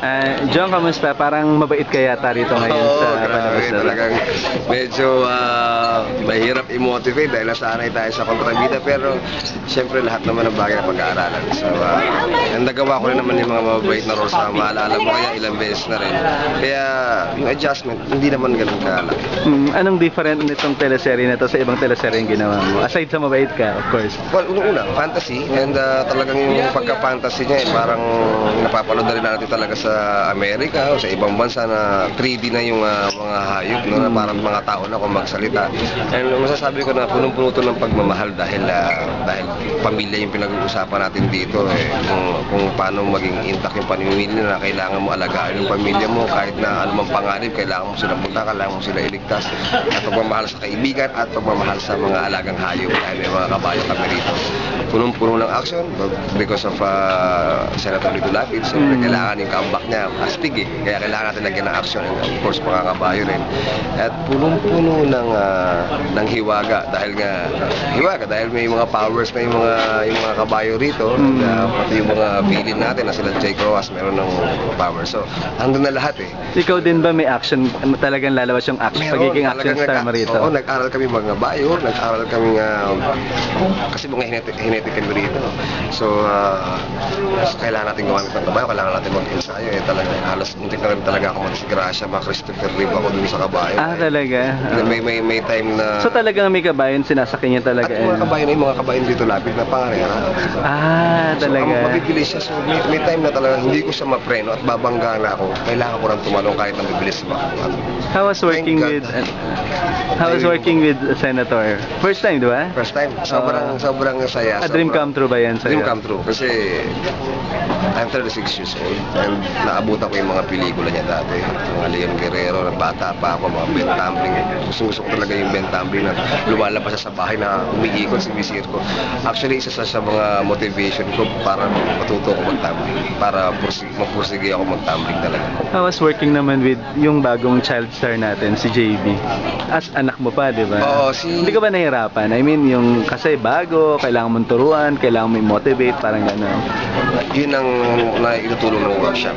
Ah, John, kamusta? Parang mabait ka yata rito ngayon Oo, sa grabe. Panabas Talagang medyo ah, mahirap i-motivate dahil nasanay tayo sa kontrabida pero siyempre lahat naman ng bagay na pag-aaralan. So, uh, ang nagawa ko rin naman yung mga mababait na roles na maalala mo kaya ilang beses na rin. Kaya yung adjustment, hindi naman ganun kalaki. Hmm, anong different nitong teleserye na to sa ibang teleserye yung ginawa mo? Aside sa mabait ka, of course. Well, unang-una, fantasy and ah, talagang yung pagka-fantasy niya eh, parang napapanood na rin natin talaga sa Amerika o sa ibang bansa na 3D na yung ah, mga hayop, no, na parang mga tao na kung magsalita. And masasabi ko na punong-puno to ng pagmamahal dahil ah, dahil pamilya yung pinag-uusapan natin dito eh, kung, kung paano maging intact yung pamilya na kailangan mo alagaan yung pamilya mo. Kahit na anumang panganib, kailangan mo sila punta, kailangan mo sila iligtas. At pagmamahal sa kaibigan at pagmamahal sa mga alagang hayop. Dahil may mga kabayo kami rito. Punong-puno ng action because of uh, Senator Lito Lapid. Siyempre, Mm. kailangan yung comeback niya. Astig eh. Kaya kailangan natin lagyan ng action and of course mga kabayo rin. At punong-puno ng, ah, ng hiwaga dahil nga hiwaga dahil may mga powers na yung mga yung mga kabayo rito. Mm. Uh, pati yung mga villain natin na sila Jake Roas meron ng power. So, hanggang na lahat eh. Ikaw din ba may action, talagang lalabas yung action, pagiging action star mo rito? Oo, nag-aral kami mga bayo, nag-aral kami nga, kasi mga hinetic, hinetic kami rito. So, ah, kailangan natin gumamit ng kabayo, kailangan natin mag-ensayo. Eh, talaga, halos muntik na rin talaga ako mag-disgrasya, ma-Christopher Reeve ako dun sa kabayo. Ah, talaga? Eh, May, may, may time na... So talagang may kabayon, sinasakyan niya at talaga. yung mga eh. kabayo na yung mga kabayo dito lapit na pangarera. Ah, So, ang talaga. mabibilis siya. So, may, may time na talaga hindi ko siya mapreno at babangga na ako. Kailangan ko rin tumalong kahit na bibilis mo. How was working with God. how was working with Senator? First time, di ba? First time, sobrang, Oo. sobrang saya. Dream come true ba yan sa'yo? Dream come true. Kasi I'm 36 years old and naabutan ko yung mga pelikula niya dati. Mga Leon Guerrero, na bata pa ako, mga Ben Tumbling. Gusto, gusto ko talaga yung Ben Tumbling na lumalabas sa bahay na umiikot si Visir ko. Actually, isa sa, sa mga motivation ko para matuto ko mag-tumbling. Para pursig, mapursige ako mag-tumbling talaga. How was working naman with yung bagong child star natin, si JB? As anak mo pa, di ba? Oo, si- Hindi ka ba nahirapan? I mean, yung kasi bago, kailangan mong turuan, kailangan mo motivate, parang gano'n. Yun ang naitutulong ng workshop.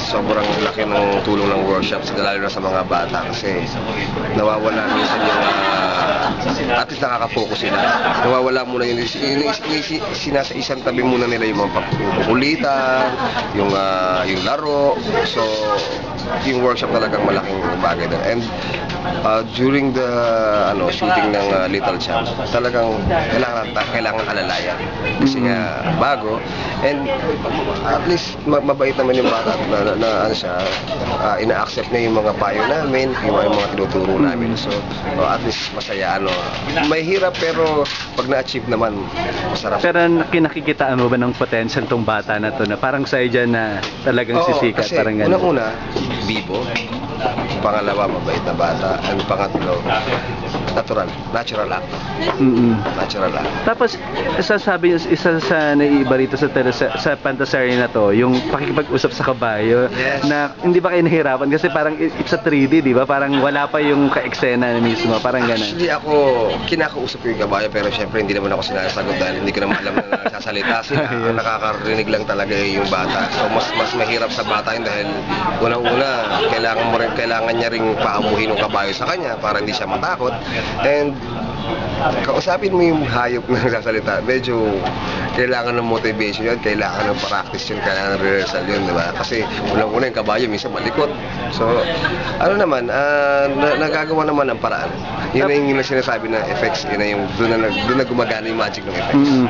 Sobrang laki ng tulong ng workshop, lalo na sa mga bata kasi nawawala minsan yung uh, at least nakaka-focus sila. Nawawala muna yung, sinasa isang tabi muna nila yung mga kukulitan, yung, ah, yung laro. So, yung workshop talagang malaking bagay doon. And uh, during the ano shooting ng uh, Little Champ, talagang kailangan kailangan alalayan kasi nga bago and at least ma- mabait naman yung bata na, na, na ano siya uh, ina-accept niya yung mga payo namin, yung mga, yung mga tinuturo namin. So, uh, at least masaya ano. May hirap pero pag na-achieve naman masarap. Pero kinakikitaan mo ba ng potential tong bata na to na parang sa'yo dyan na talagang Oo, sisikat, kasi parang gano'n? unang-una, bibo. Pangalawa, mabait na bata. And pangatlo, natural. Natural actor. Mm-mm. Natural actor. Tapos, isa sabi isa sa naiiba rito sa, tele, sa, sa Pantasarya na to, yung pakikipag-usap sa kabayo, Yes. na hindi ba kayo nahirapan? Kasi parang it- it's a 3D, di ba? Parang wala pa yung ka-eksena na mismo, parang gano'n. Actually ako, kinakausap yung kabayo pero syempre hindi naman ako sinasagot dahil hindi ko naman alam na nagsasalita sila. Ang nakakarinig lang talaga yung bata. So mas mas mahirap sa bata yun dahil unang-una kailangan mo rin kailangan niya ring paamuhin yung kabayo sa kanya para hindi siya matakot. And kausapin mo yung hayop na nagsasalita. Medyo kailangan ng motivation yun, kailangan ng practice yun, kailangan ng rehearsal yun, di ba? Kasi unang-una yung kabayo, minsan malikot. So, ano naman, ah, na, nagagawa naman ng paraan. Yun na yung, yung sinasabi na effects, yun na yung, doon na, doon na gumagana yung magic ng effects. Mm-mm.